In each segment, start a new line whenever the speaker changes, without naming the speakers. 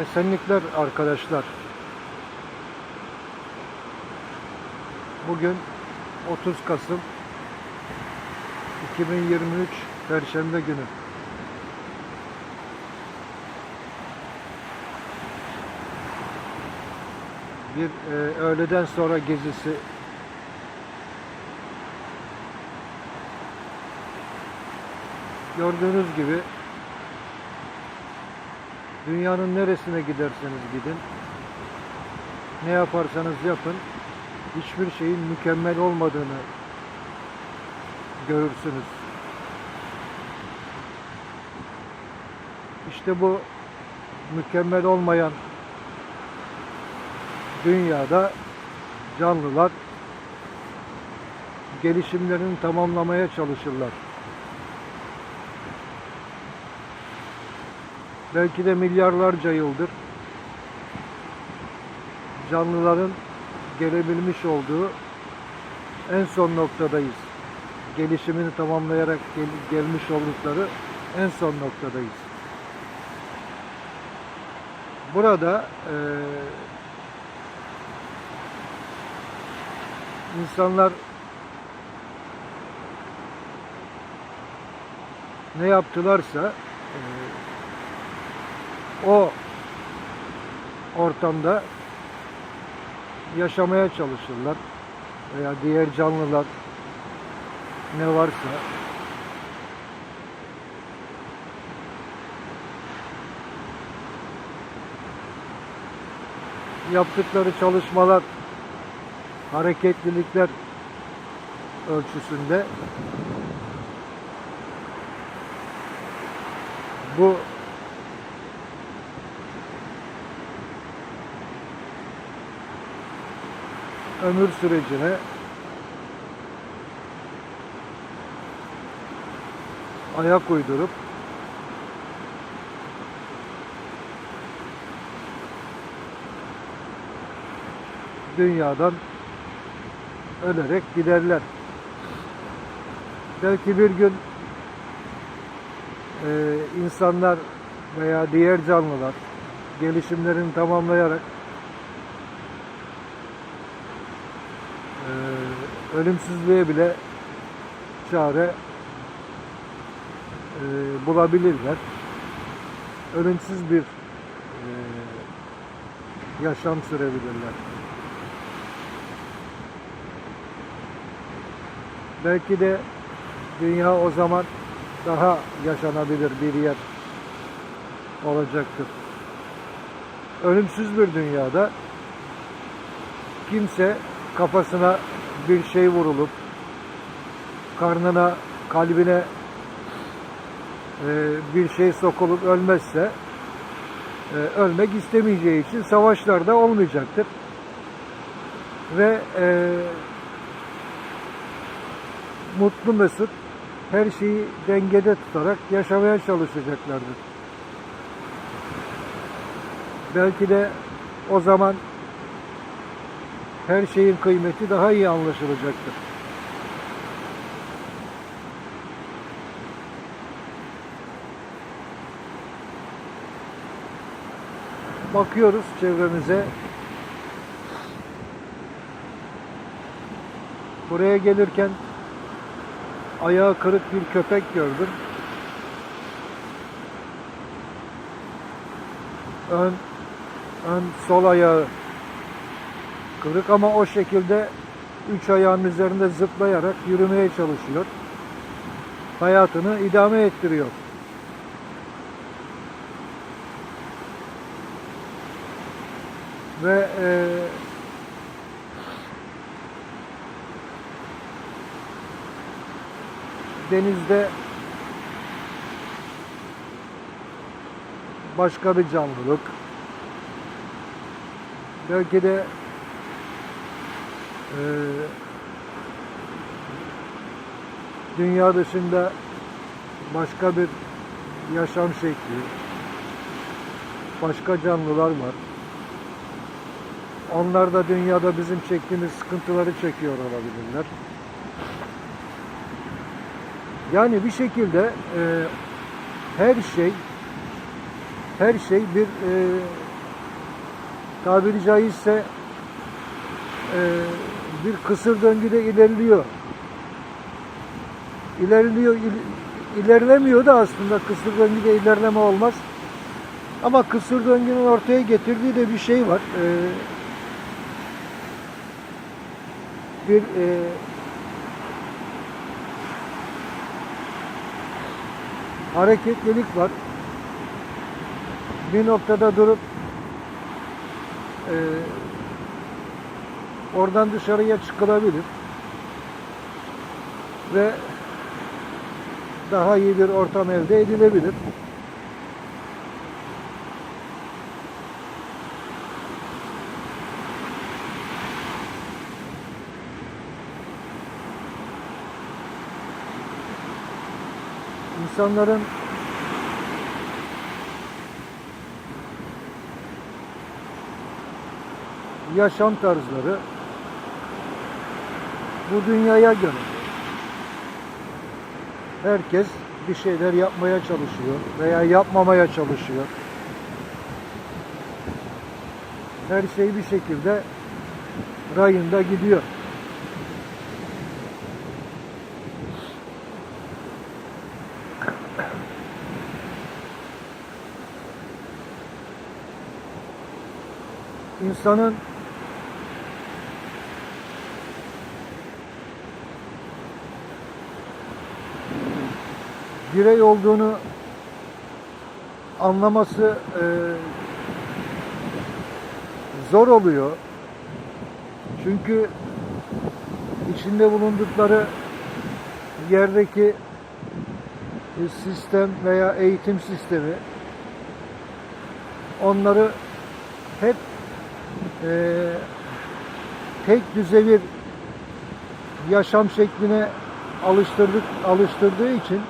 Esenlikler arkadaşlar. Bugün 30 Kasım 2023 Perşembe günü. Bir e, öğleden sonra gezisi Gördüğünüz gibi dünyanın neresine giderseniz gidin, ne yaparsanız yapın, hiçbir şeyin mükemmel olmadığını görürsünüz. İşte bu mükemmel olmayan dünyada canlılar gelişimlerini tamamlamaya çalışırlar. Belki de milyarlarca yıldır canlıların gelebilmiş olduğu en son noktadayız. Gelişimini tamamlayarak gel- gelmiş oldukları en son noktadayız. Burada eee, insanlar ne yaptılarsa eee, o ortamda yaşamaya çalışırlar veya diğer canlılar ne varsa. Yaptıkları çalışmalar hareketlilikler ölçüsünde bu ömür sürecine ayak uydurup dünyadan ölerek giderler. Belki bir gün e, insanlar veya diğer canlılar gelişimlerini tamamlayarak Ee, ölümsüzlüğe bile çare e, bulabilirler. Ölümsüz bir e, yaşam sürebilirler. Belki de dünya o zaman daha yaşanabilir bir yer olacaktır. Ölümsüz bir dünyada kimse kafasına bir şey vurulup karnına, kalbine e, bir şey sokulup ölmezse e, ölmek istemeyeceği için savaşlarda olmayacaktır. Ve e, mutlu mesut her şeyi dengede tutarak yaşamaya çalışacaklardır. Belki de o zaman her şeyin kıymeti daha iyi anlaşılacaktır. Bakıyoruz çevremize. Buraya gelirken ayağı kırık bir köpek gördüm. Ön ön sol ayağı kırık ama o şekilde üç ayağının üzerinde zıplayarak yürümeye çalışıyor. Hayatını idame ettiriyor. Ve e, denizde başka bir canlılık belki de Ee, dünya dışında başka bir yaşam şekli, başka canlılar var. Onlar da dünyada bizim çektiğimiz sıkıntıları çekiyor olabilirler. Yani bir şekilde e, her şey her şey bir e, tabiri caizse e, bir kısır döngüde ilerliyor. İlerliyor, il- ilerlemiyor da aslında kısır döngüde ilerleme olmaz. Ama kısır döngünün ortaya getirdiği de bir şey var. E, bir e, hareketlilik var. Bir noktada durup e, oradan dışarıya çıkılabilir ve daha iyi bir ortam elde edilebilir. İnsanların yaşam tarzları bu dünyaya göre. Herkes bir şeyler yapmaya çalışıyor veya yapmamaya çalışıyor. Her şey bir şekilde rayında gidiyor. İnsanın birey olduğunu anlaması e, zor oluyor. Çünkü içinde bulundukları yerdeki sistem veya eğitim sistemi onları hep e, tek düze bir yaşam şekline alıştırdık alıştırdığı için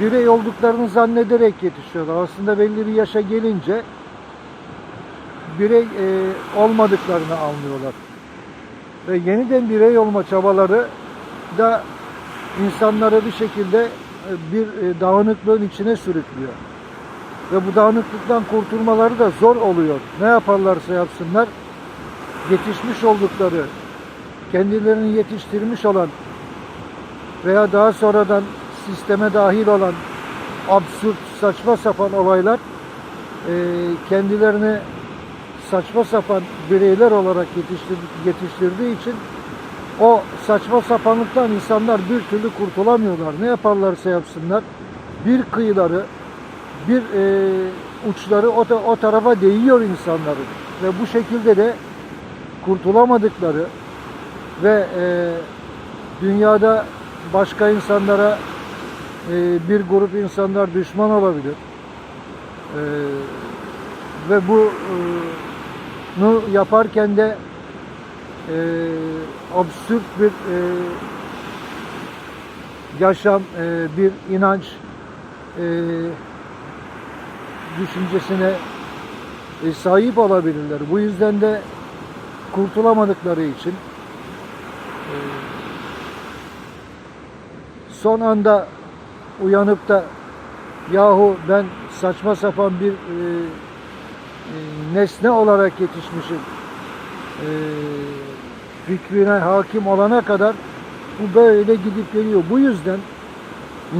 birey olduklarını zannederek yetişiyorlar. Aslında belli bir yaşa gelince birey e, olmadıklarını anlıyorlar. Ve yeniden birey olma çabaları da insanları bir şekilde e, bir e, dağınıklığın içine sürüklüyor. Ve bu dağınıklıktan kurtulmaları da zor oluyor. Ne yaparlarsa yapsınlar yetişmiş oldukları, kendilerini yetiştirmiş olan veya daha sonradan sisteme dahil olan absürt, saçma sapan olaylar e, kendilerini saçma sapan bireyler olarak yetiştir, yetiştirdiği için o saçma sapanlıktan insanlar bir türlü kurtulamıyorlar. Ne yaparlarsa yapsınlar bir kıyıları, bir e, uçları o, o tarafa değiyor insanların. Ve bu şekilde de kurtulamadıkları ve e, dünyada başka insanlara e, bir grup insanlar düşman olabilir. E, ve bu e, nu yaparken de e, absürt bir e, yaşam, e, bir inanç e, düşüncesine e, sahip olabilirler. Bu yüzden de kurtulamadıkları için e, son anda uyanıp da yahu ben saçma sapan bir e, e, nesne olarak yetişmişim e, fikrine hakim olana kadar bu böyle gidip geliyor. Bu yüzden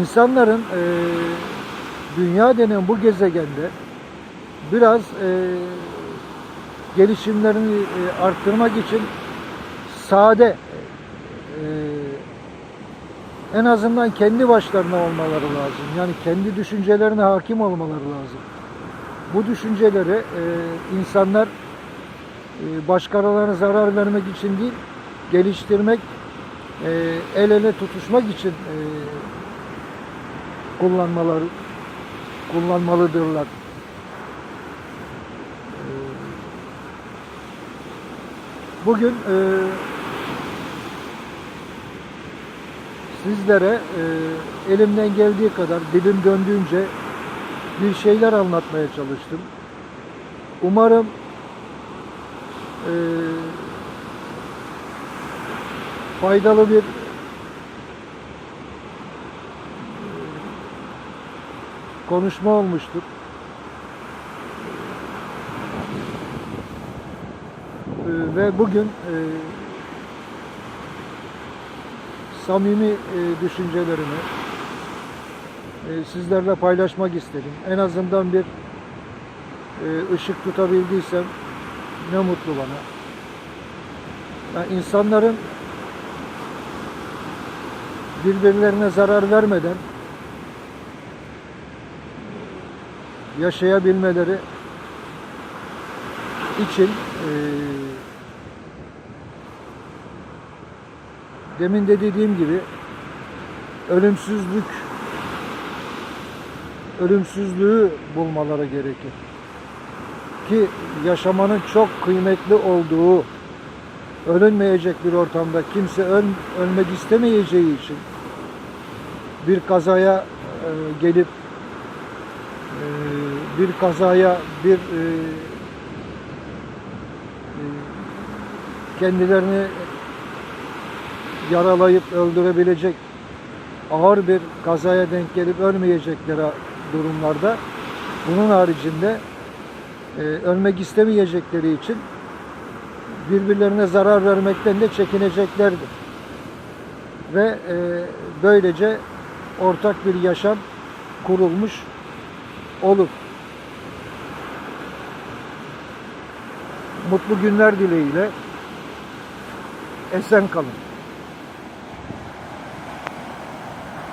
insanların e, dünya denen bu gezegende biraz e, gelişimlerini e, arttırmak için sade e, en azından kendi başlarına olmaları lazım. Yani kendi düşüncelerine hakim olmaları lazım. Bu düşünceleri e, insanlar e, başkalarına zarar vermek için değil, geliştirmek, e, el ele tutuşmak için e, kullanmaları kullanmalıdırlar. E, Bugün e, sizlere e, elimden geldiği kadar dilim döndüğünce bir şeyler anlatmaya çalıştım. Umarım e, faydalı bir e, konuşma olmuştur. Ee, ve bugün e, samimi e, düşüncelerimi e, sizlerle paylaşmak istedim. En azından bir e, ışık tutabildiysem ne mutlu bana. Yani insanların birbirlerine zarar vermeden yaşayabilmeleri için e, demin de dediğim gibi ölümsüzlük ölümsüzlüğü bulmaları gerekir. Ki yaşamanın çok kıymetli olduğu ölünmeyecek bir ortamda kimse öl, ölmek istemeyeceği için bir kazaya e, gelip e, bir kazaya bir e, e, kendilerini yaralayıp öldürebilecek ağır bir kazaya denk gelip ölmeyecekleri durumlarda bunun haricinde e, ölmek istemeyecekleri için birbirlerine zarar vermekten de çekineceklerdir. Ve e, böylece ortak bir yaşam kurulmuş olur. Mutlu günler dileğiyle esen kalın.